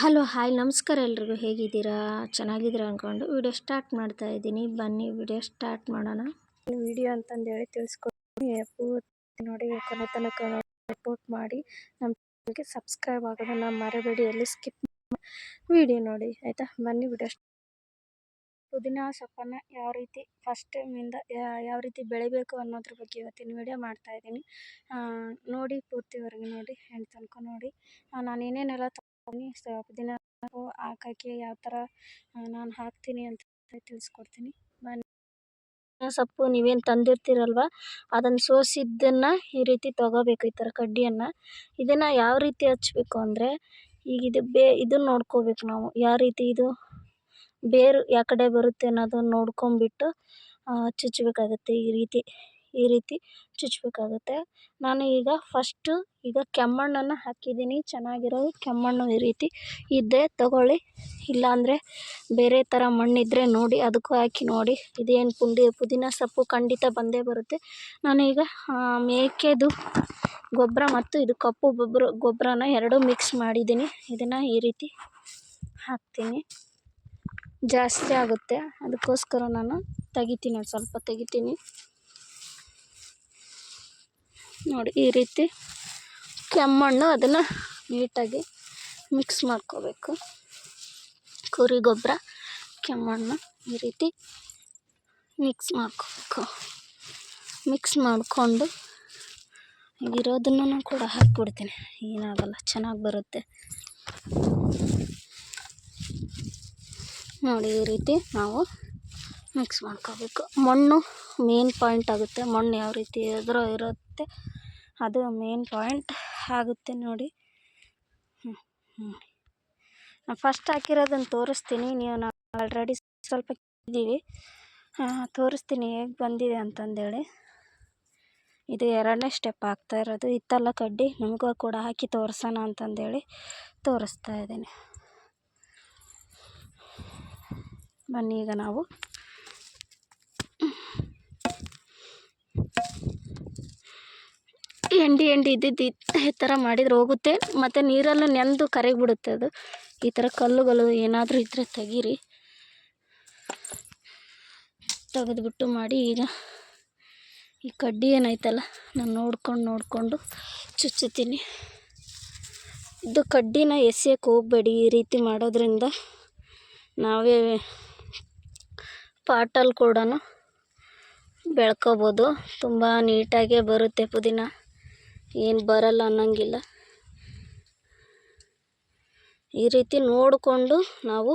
Hello, hi, ನಮಸ್ಕಾರ ಎಲ್ರಿಗೂ. ಹೇಗಿದ್ದೀರಾ? ಚೆನ್ನಾಗಿದ್ದೀರಾ ಅಂದ್ಕೊಂಡು ವಿಡಿಯೋ ಸ್ಟಾರ್ಟ್ ಮಾಡ್ತಾ ಇದ್ದೀನಿ. ಬನ್ನಿ, ವಿಡಿಯೋ ಸ್ಟಾರ್ಟ್ ಮಾಡೋಣ. ವಿಡಿಯೋ ಅಂತಂದೇಳಿ ತಿಳಿಸ್ಕೊಡ್ತೀನಿ. ಪೂರ್ತಿ ನೋಡಿ, ಕೊನೆ ತನಕ ಸಪೋರ್ಟ್ ಮಾಡಿ. ನಮ್ಮ ಚಾನಲ್ಗೆ ಸಬ್ಸ್ಕ್ರೈಬ್ ಆಗೋದನ್ನು ಮರಬೇಡಿ. ಎಲ್ಲಿ ಸ್ಕಿಪ್ ವಿಡಿಯೋ ನೋಡಿ, ಆಯಿತಾ? ಬನ್ನಿ, ವಿಡಿಯೋ ಪುದೀನ, ಸೊಪ್ಪನ್ನು ಯಾವ ರೀತಿ ಫಸ್ಟ್ ಟೈಮಿಂದ ಯಾವ ರೀತಿ ಬೆಳಿಬೇಕು ಅನ್ನೋದ್ರ ಬಗ್ಗೆ ಇವತ್ತಿನ ವಿಡಿಯೋ ಮಾಡ್ತಾ ಇದ್ದೀನಿ. ನೋಡಿ, ಪೂರ್ತಿವರೆಗೂ ನೋಡಿ ಹೆಣ್ಣು ತನಕ ನೋಡಿ. ನಾನು ಏನೇನೆಲ್ಲ ಸ ದಿನ ಹಾಕಕ್ಕೆ ಯಾವ ಥರ ನಾನು ಹಾಕ್ತೀನಿ ಅಂತ ತಿಳಿಸ್ಕೊಡ್ತೀನಿ. ಬನ್ನಿ. ಸೊಪ್ಪು ನೀವೇನು ತಂದಿರ್ತೀರಲ್ವ? ಅದನ್ನು ಸೋಸಿದ್ದನ್ನು ಈ ರೀತಿ ತೊಗೋಬೇಕು, ಈ ಥರ ಕಡ್ಡಿಯನ್ನು. ಇದನ್ನು ಯಾವ ರೀತಿ ಹಚ್ಬೇಕು ಅಂದರೆ, ಈಗ ಇದು ಬೇ, ಇದನ್ನು ನೋಡ್ಕೋಬೇಕು ನಾವು. ಯಾವ ರೀತಿ ಇದು ಬೇರು, ಯಾವ ಕಡೆ ಬರುತ್ತೆ ಅನ್ನೋದನ್ನು ನೋಡ್ಕೊಂಬಿಟ್ಟು ಚುಚ್ಚಬೇಕಾಗುತ್ತೆ ಈ ರೀತಿ. ಈ ರೀತಿ ಚುಚ್ಚಬೇಕಾಗುತ್ತೆ ನಾನು ಈಗ ಫಸ್ಟು ಈಗ ಕೆಮ್ಮಣ್ಣನ್ನು ಹಾಕಿದ್ದೀನಿ. ಚೆನ್ನಾಗಿರೋ ಕೆಮ್ಮಣ್ಣು ಈ ರೀತಿ ಇದ್ದರೆ ತಗೊಳ್ಳಿ. ಇಲ್ಲಾಂದರೆ ಬೇರೆ ಥರ ಮಣ್ಣಿದ್ದರೆ ನೋಡಿ ಅದಕ್ಕೂ ಹಾಕಿ ನೋಡಿ. ಇದೇನು ಪುಂಡಿ, ಪುದೀನ, ಸೊಪ್ಪು ಖಂಡಿತ ಬಂದೇ ಬರುತ್ತೆ. ನಾನು ಈಗ ಮೇಕೆದು ಗೊಬ್ಬರ ಮತ್ತು ಇದು ಕಪ್ಪು ಗೊಬ್ಬರ, ಗೊಬ್ಬರನ ಎರಡೂ ಮಿಕ್ಸ್ ಮಾಡಿದ್ದೀನಿ. ಇದನ್ನು ಈ ರೀತಿ ಹಾಕ್ತೀನಿ. ಜಾಸ್ತಿ ಆಗುತ್ತೆ. ಅದಕ್ಕೋಸ್ಕರ ನಾನು ತೆಗಿತೀನಿ, ಸ್ವಲ್ಪ ತೆಗಿತೀನಿ. ನೋಡಿ, ಈ ರೀತಿ ಕೆಮ್ಮಣ್ಣು ಅದನ್ನು ನೀಟಾಗಿ ಮಿಕ್ಸ್ ಮಾಡ್ಕೋಬೇಕು. ಕುರಿ ಗೊಬ್ಬರ, ಕೆಮ್ಮಣ್ಣು ಈ ರೀತಿ ಮಿಕ್ಸ್ ಮಾಡ್ಕೋಬೇಕು. ಮಿಕ್ಸ್ ಮಾಡಿಕೊಂಡು ಇರೋದನ್ನು ಕೂಡ ಹಾಕ್ಬಿಡ್ತೀನಿ. ಏನಾಗಲ್ಲ, ಚೆನ್ನಾಗಿ ಬರುತ್ತೆ. ನೋಡಿ, ಈ ರೀತಿ ನಾವು ಮಿಕ್ಸ್ ಮಾಡ್ಕೋಬೇಕು. ಮಣ್ಣು ಮೇನ್ ಪಾಯಿಂಟ್ ಆಗುತ್ತೆ. ಮಣ್ಣು ಯಾವ ರೀತಿ ಎದುರು ಇರುತ್ತೆ, ಅದು ಮೇನ್ ಪಾಯಿಂಟ್ ಆಗುತ್ತೆ ನೋಡಿ. ನಾನು ಫಸ್ಟ್ ಹಾಕಿರೋದನ್ನು ತೋರಿಸ್ತೀನಿ. ನೀವು ನಾವು ಆಲ್ರೆಡಿ ಸ್ವಲ್ಪ ಇದ್ದೀವಿ ತೋರಿಸ್ತೀನಿ ಹೇಗೆ ಬಂದಿದೆ ಅಂತಂದೇಳಿ. ಇದು ಎರಡನೇ ಸ್ಟೆಪ್ ಆಗ್ತಾ ಇರೋದು. ಇತ್ತಲ್ಲ ಕಡ್ಡಿ ನಿಮಗೂ ಕೂಡ ಹಾಕಿ ತೋರಿಸೋಣ ಅಂತಂದೇಳಿ ತೋರಿಸ್ತಾ ಇದ್ದೀನಿ. ಬನ್ನಿ ಈಗ ನಾವು. ಎಂಡಿ ಎಂಡಿ ಇದ್ದಿದ್ದು ಈ ಥರ ಮಾಡಿದ್ರೆ ಹೋಗುತ್ತೆ. ಮತ್ತು ನೀರಲ್ಲಿ ನೆಂದು ಕರಗಿಬಿಡುತ್ತೆ ಅದು. ಈ ಥರ ಕಲ್ಲುಗಳು ಏನಾದರೂ ಇದ್ದರೆ ತೆಗೀರಿ. ತೆಗೆದುಬಿಟ್ಟು ಮಾಡಿ ಈಗ ಈ ಕಡ್ಡಿ ಏನೈತಲ್ಲ ನಾನು ನೋಡ್ಕೊಂಡು ನೋಡಿಕೊಂಡು ಚುಚ್ಚುತ್ತೀನಿ. ಇದು ಕಡ್ಡಿನ ಎಸೆಯಕ್ಕೆ ಹೋಗಬೇಡಿ ಈ ರೀತಿ ಮಾಡೋದ್ರಿಂದ. ನಾವೇ ಪಾಟಲ್ಲಿ ಕೂಡ ಬೆಳ್ಕೋಬೋದು. ತುಂಬ ನೀಟಾಗೇ ಬರುತ್ತೆ ಪುದೀನ. ಏನು ಬರಲ್ಲ ಅನ್ನೋಂಗಿಲ್ಲ. ಈ ರೀತಿ ನೋಡಿಕೊಂಡು ನಾವು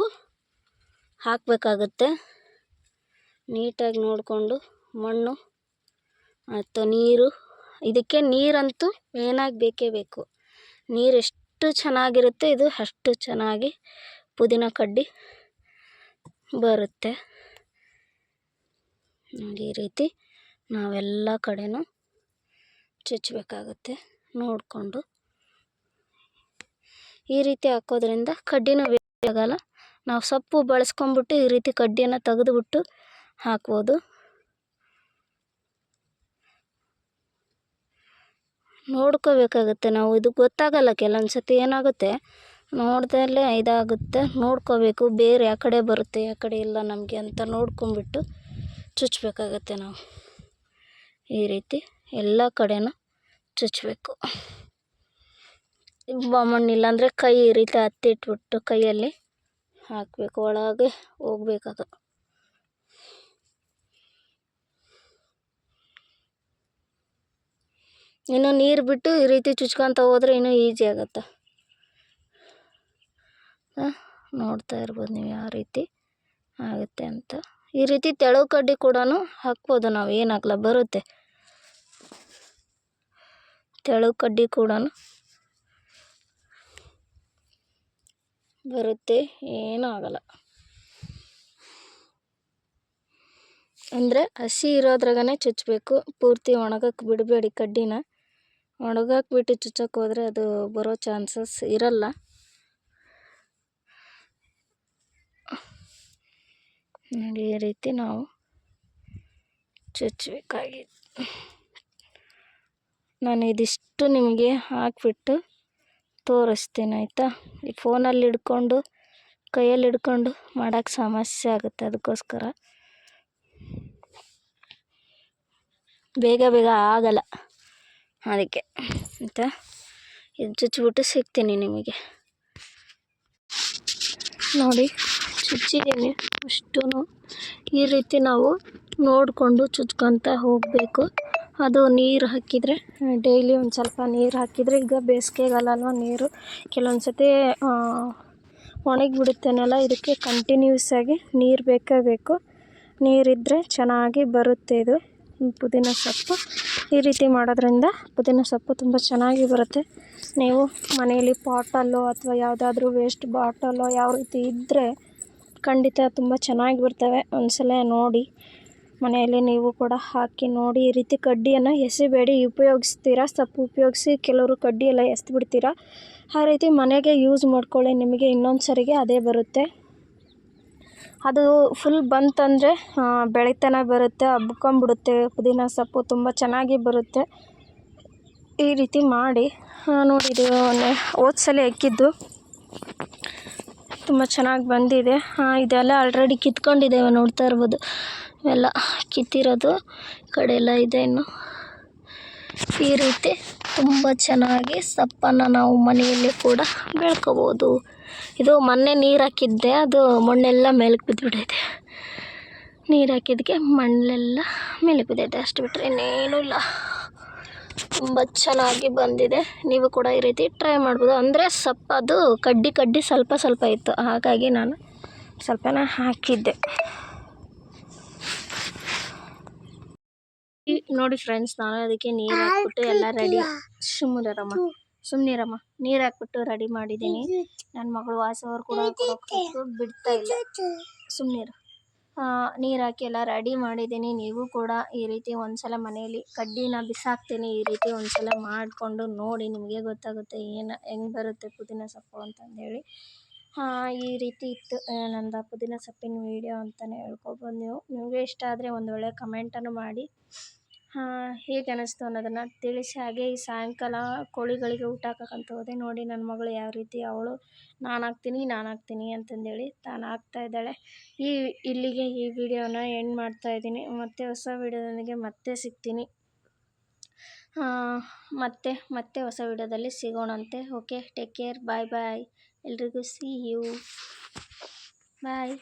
ಹಾಕಬೇಕಾಗತ್ತೆ. ನೀಟಾಗಿ ನೋಡಿಕೊಂಡು ಮಣ್ಣು ಮತ್ತು ನೀರು. ಇದಕ್ಕೆ ನೀರಂತೂ ಮೇನಾಗಿ ಬೇಕೇ ಬೇಕು. ನೀರು ಎಷ್ಟು ಚೆನ್ನಾಗಿರುತ್ತೆ ಇದು ಅಷ್ಟು ಚೆನ್ನಾಗಿ ಪುದೀನ ಕಡ್ಡಿ ಬರುತ್ತೆ. ಈ ರೀತಿ ನಾವೆಲ್ಲ ಕಡೆನೂ ಚುಚ್ಚಬೇಕಾಗುತ್ತೆ. ನೋಡಿಕೊಂಡು. ಈ ರೀತಿ ಹಾಕೋದ್ರಿಂದ ಕಡ್ಡಿನೂ ಆಗಲ್ಲ. ನಾವು ಸೊಪ್ಪು ಬಳಸ್ಕೊಂಬಿಟ್ಟು ಈ ರೀತಿ ಕಡ್ಡಿಯನ್ನು ತೆಗೆದುಬಿಟ್ಟು ಹಾಕ್ಬೋದು. ನೋಡ್ಕೋಬೇಕಾಗುತ್ತೆ ನಾವು. ಇದು ಗೊತ್ತಾಗಲ್ಲ ಕೆಲವೊಂದು ಸತಿ ಏನಾಗುತ್ತೆ? ನೋಡ್ದಲ್ಲೇ ಇದಾಗುತ್ತೆ. ನೋಡ್ಕೋಬೇಕು, ಬೇರೆ ಯಾವ ಕಡೆ ಬರುತ್ತೆ, ಯಾವ ಕಡೆ ಇಲ್ಲ ನಮಗೆ ಅಂತ ನೋಡ್ಕೊಂಬಿಟ್ಟು ಚುಚ್ಚಬೇಕಾಗತ್ತೆ ನಾವು. ಈ ರೀತಿ. ಎಲ್ಲ ಕಡೆನೂ ಚುಚ್ಚಬೇಕು ಬಾಮಣ್ಣು ಇಲ್ಲಾಂದರೆ ಕೈ ಈ ರೀತಿ ಹತ್ತಿಟ್ಬಿಟ್ಟು ಕೈಯಲ್ಲಿ ಹಾಕಬೇಕು. ಒಳಗೆ ಹೋಗ್ಬೇಕದು ಇನ್ನು ನೀರು ಬಿಟ್ಟು ಈ ರೀತಿ ಚುಚ್ಕೊತ ಹೋದ್ರೆ ಇನ್ನೂ ಈಜಿ ಆಗುತ್ತೆ. ನೋಡ್ತಾ ಇರ್ಬೋದು ನೀವು ಯಾವ ರೀತಿ ಆಗುತ್ತೆ ಅಂತ. ಈ ರೀತಿ ತೆಳು ಕಡ್ಡಿ ಕೂಡ ಹಾಕ್ಬೋದು ನಾವು. ಏನಾಗಲ್ಲ ಬರುತ್ತೆ. ತೆಳು ಕಡ್ಡಿ ಕೂಡ ಬರುತ್ತೆ, ಏನೂ ಆಗಲ್ಲ. ಅಂದರೆ ಹಸಿ ಇರೋದ್ರಾಗನೇ ಚುಚ್ಚಬೇಕು ಪೂರ್ತಿ ಒಣಗಕ್ಕೆ ಬಿಡಬೇಡಿ ಕಡ್ಡಿನ. ಒಣಗಾಕ್ಬಿಟ್ಟು ಚುಚ್ಚಕ್ಕೆ ಹೋದರೆ ಅದು ಬರೋ ಚಾನ್ಸಸ್ ಇರಲ್ಲ. ನೋಡಿ ಈ ರೀತಿ ನಾವು ಚುಚ್ಚಬೇಕಾಗಿತ್ತು ನಾನು ಇದಿಷ್ಟು ನಿಮಗೆ ಹಾಕಿಬಿಟ್ಟು ತೋರಿಸ್ತೀನಿ, ಆಯಿತಾ? ಈ ಫೋನಲ್ಲಿ ಹಿಡ್ಕೊಂಡು, ಕೈಯಲ್ಲಿ ಹಿಡ್ಕೊಂಡು ಮಾಡೋಕ್ಕೆ ಸಮಸ್ಯೆ ಆಗುತ್ತೆ ಅದಕ್ಕೋಸ್ಕರ. ಬೇಗ ಬೇಗ ಆಗಲ್ಲ ಅದಕ್ಕೆ, ಆಯಿತಾ? ಇದು ಚುಚ್ಚಿಬಿಟ್ಟು ಸಿಗ್ತೀನಿ ನಿಮಗೆ. ನೋಡಿ, ಚುಚ್ಚಿದ್ದೀನಿ. ಅಷ್ಟೂ ಈ ರೀತಿ ನಾವು ನೋಡಿಕೊಂಡು ಚುಚ್ಕೊತ ಹೋಗಬೇಕು. ಅದು ನೀರು ಹಾಕಿದರೆ, ಡೈಲಿ ಒಂದು ಸ್ವಲ್ಪ ನೀರು ಹಾಕಿದರೆ ಈಗ ಬೇಸಿಗೆಗಾಲ ಅಲ್ವ ನೀರು. ಕೆಲವೊಂದು ಸತಿ ಒಣಗಿಬಿಡುತ್ತೆ ನೆಲ ಇದಕ್ಕೆ ಕಂಟಿನ್ಯೂಸ್ ಆಗಿ ನೀರು ಬೇಕೇ ಬೇಕು. ನೀರಿದ್ದರೆ ಚೆನ್ನಾಗಿ ಬರುತ್ತೆ ಇದು. ಪುದೀನ ಸೊಪ್ಪು, ಈ ರೀತಿ ಮಾಡೋದ್ರಿಂದ ಪುದೀನ ಸೊಪ್ಪು ತುಂಬ ಚೆನ್ನಾಗಿ ಬರುತ್ತೆ. ನೀವು ಮನೆಯಲ್ಲಿ ಪಾಟಲ್ಲೋ ಅಥವಾ ಯಾವುದಾದ್ರೂ ವೇಸ್ಟ್ ಬಾಟಲ್ಲೋ ಯಾವ ರೀತಿ ಇದ್ದರೆ ಖಂಡಿತ ತುಂಬ ಚೆನ್ನಾಗಿ ಬರ್ತವೆ. ಒಂದ್ಸಲ ನೋಡಿ. ಮನೆಯಲ್ಲಿ ನೀವು ಕೂಡ ಹಾಕಿ ನೋಡಿ ಈ ರೀತಿ ಕಡ್ಡಿಯನ್ನು ಎಸಿಬೇಡಿ. ಉಪಯೋಗಿಸ್ತೀರಾ? ಸೊಪ್ಪು ಉಪಯೋಗಿಸಿ ಕೆಲವರು ಕಡ್ಡಿ ಎಲ್ಲ ಎಸ್ದು ಬಿಡ್ತೀರಾ ಆ ರೀತಿ ಮನೆಗೆ ಯೂಸ್ ಮಾಡ್ಕೊಳ್ಳಿ. ನಿಮಗೆ ಇನ್ನೊಂದು ಸರಿಗೆ ಅದೇ ಬರುತ್ತೆ. ಅದು ಫುಲ್ ಬಂತಂದರೆ ಬೆಳಿತಾನೆ ಬರುತ್ತೆ, ಹಬ್ಕೊಂಬಿಡುತ್ತೆ. ಪುದೀನ ಸೊಪ್ಪು ತುಂಬ ಚೆನ್ನಾಗಿ ಬರುತ್ತೆ. ಈ ರೀತಿ ಮಾಡಿ ನೋಡಿ ಇದು ಹೋದ ಸಲ ಎಕ್ಕಿದ್ದು. ತುಂಬ ಚೆನ್ನಾಗಿ ಬಂದಿದೆ. ಇದೆಲ್ಲ ಆಲ್ರೆಡಿ ಕಿತ್ಕೊಂಡಿದ್ದೇವೆ ನೋಡ್ತಾ ಇರ್ಬೋದು. ಎಲ್ಲ ಕಿತ್ತಿರೋದು ಕಡೆ ಎಲ್ಲ ಇದೆ ಇನ್ನು. ಈ ರೀತಿ ತುಂಬ ಚೆನ್ನಾಗಿ ಸೊಪ್ಪನ್ನು ನಾವು ಮನೆಯಲ್ಲಿ ಕೂಡ ಬೆಳ್ಕೋಬೋದು. ಇದು ಮೊನ್ನೆ ನೀರು ಹಾಕಿದ್ದೆ, ಅದು ಮಣ್ಣೆಲ್ಲ ಮೇಲಕ್ಕೆ ಬಿದ್ದುಬಿಟ್ಟೈತೆ ನೀರು ಹಾಕಿದ್ದಕ್ಕೆ ಮಣ್ಣೆಲ್ಲ ಮೇಲೆ ಬಿದ್ದೈತೆ ಅಷ್ಟು ಬಿಟ್ಟರೆ ಇನ್ನೇನೂ ಇಲ್ಲ. ತುಂಬ ಚೆನ್ನಾಗಿ ಬಂದಿದೆ. ನೀವು ಕೂಡ ಈ ರೀತಿ ಟ್ರೈ ಮಾಡ್ಬೋದು. ಅಂದರೆ ಸ್ವಲ್ಪ ಅದು ಕಡ್ಡಿ ಕಡ್ಡಿ ಸ್ವಲ್ಪ ಸ್ವಲ್ಪ ಇತ್ತು. ಹಾಗಾಗಿ ನಾನು ಸ್ವಲ್ಪನ ಹಾಕಿದ್ದೆ. ನೋಡಿ ಫ್ರೆಂಡ್ಸ್ ನಾನು ಅದಕ್ಕೆ ನೀರು ಹಾಕ್ಬಿಟ್ಟು ಎಲ್ಲ ರೆಡಿ ಸುಮ್ಮನಿರಮ್ಮ ಸುಮ್ಮನಿರಮ್ಮ ನೀರು ಹಾಕ್ಬಿಟ್ಟು ರೆಡಿ ಮಾಡಿದ್ದೀನಿ. ನನ್ನ ಮಗಳು ವಾಸವರು ಕೂಡ ಬಿಡ್ತಾ ಇಲ್ಲ. ಸುಮ್ಮನಿರು ನೀರು ಹಾಕಿ ಎಲ್ಲ ರೆಡಿ ಮಾಡಿದ್ದೀನಿ. ನೀವು ಕೂಡ ಈ ರೀತಿ ಒಂದ್ಸಲ ಮನೆಯಲ್ಲಿ ಕಡ್ಡಿನ ಬಿಸಾಕ್ತೀನಿ. ಈ ರೀತಿ ಒಂದ್ಸಲ ಮಾಡಿಕೊಂಡು ನೋಡಿ ನಿಮಗೆ ಗೊತ್ತಾಗುತ್ತೆ ಏನು, ಹೆಂಗೆ ಬರುತ್ತೆ ಪುದೀನ ಸೊಪ್ಪು ಅಂತಂದೇಳಿ. ಈ ರೀತಿ ಇತ್ತು ನಂದು ಪುದೀನ ಸೊಪ್ಪಿನ ವೀಡಿಯೋ ಅಂತಲೇ ಹೇಳ್ಕೊಬೋದು ನೀವು. ನಿಮಗೆ ಇಷ್ಟ ಆದರೆ ಒಂದು ಒಳ್ಳೆಯ ಕಮೆಂಟನ್ನು ಮಾಡಿ. ಹೇಗೆ ಅನ್ನಿಸ್ತು ಅನ್ನೋದನ್ನು ತಿಳಿಸಿ ಹಾಗೆ ಈ ಸಾಯಂಕಾಲ ಕೋಳಿಗಳಿಗೆ ಊಟ ಹಾಕಕ್ಕಂತ ಹೋದೆ. ನೋಡಿ ನನ್ನ ಮಗಳು ಯಾವ ರೀತಿ ಅವಳು, ನಾನು ಹಾಕ್ತೀನಿ ನಾನು ಹಾಕ್ತೀನಿ ಅಂತಂದೇಳಿ ತಾನು ಇದ್ದಾಳೆ. ಈ ಇಲ್ಲಿಗೆ ಈ ವಿಡಿಯೋನ ಎಂಡ್ ಮಾಡ್ತಾ ಇದ್ದೀನಿ. ಮತ್ತೆ ಹೊಸ ವಿಡಿಯೋದೊಂದಿಗೆ ಮತ್ತೆ ಸಿಗ್ತೀನಿ. ಮತ್ತೆ ಮತ್ತೆ ಹೊಸ ವಿಡಿಯೋದಲ್ಲಿ ಸಿಗೋಣಂತೆ. Okay take care bye bye ಎಲ್ರಿಗೂ ಸಿ ಯು ಬಾಯ್